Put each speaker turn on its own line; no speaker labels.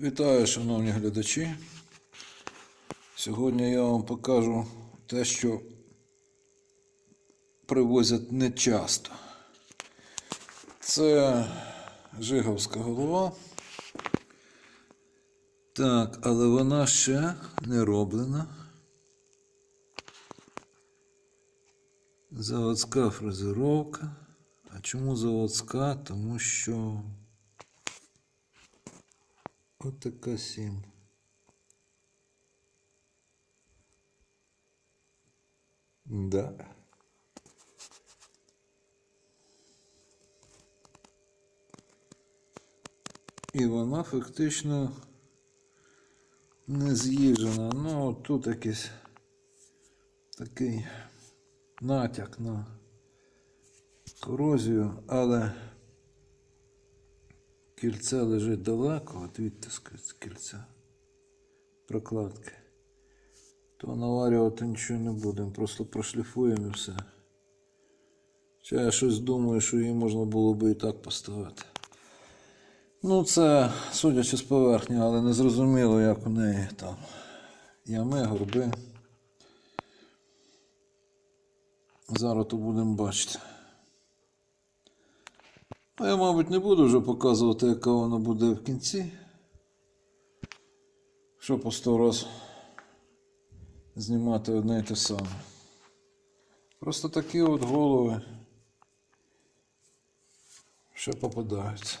Вітаю, шановні глядачі. Сьогодні я вам покажу те, що привозять не часто. Це Жиговська голова. Так, але вона ще не роблена. Заводська фрезеровка. А чому заводська? Тому що От така сім. Да. І вона фактично не з'їжджена. Ну, тут якийсь такий натяк на корозію, але Кільце лежить далеко, от від кільця прокладки. То наварювати нічого не будемо, просто прошліфуємо і все. Хоча я щось думаю, що її можна було би і так поставити. Ну, це, судячи з поверхні, але не зрозуміло, як у неї там ями, горби. Зараз то будемо бачити. А я, мабуть, не буду вже показувати, яка вона буде в кінці. Що по сто раз знімати одне і те саме. Просто такі от голови ще попадаються.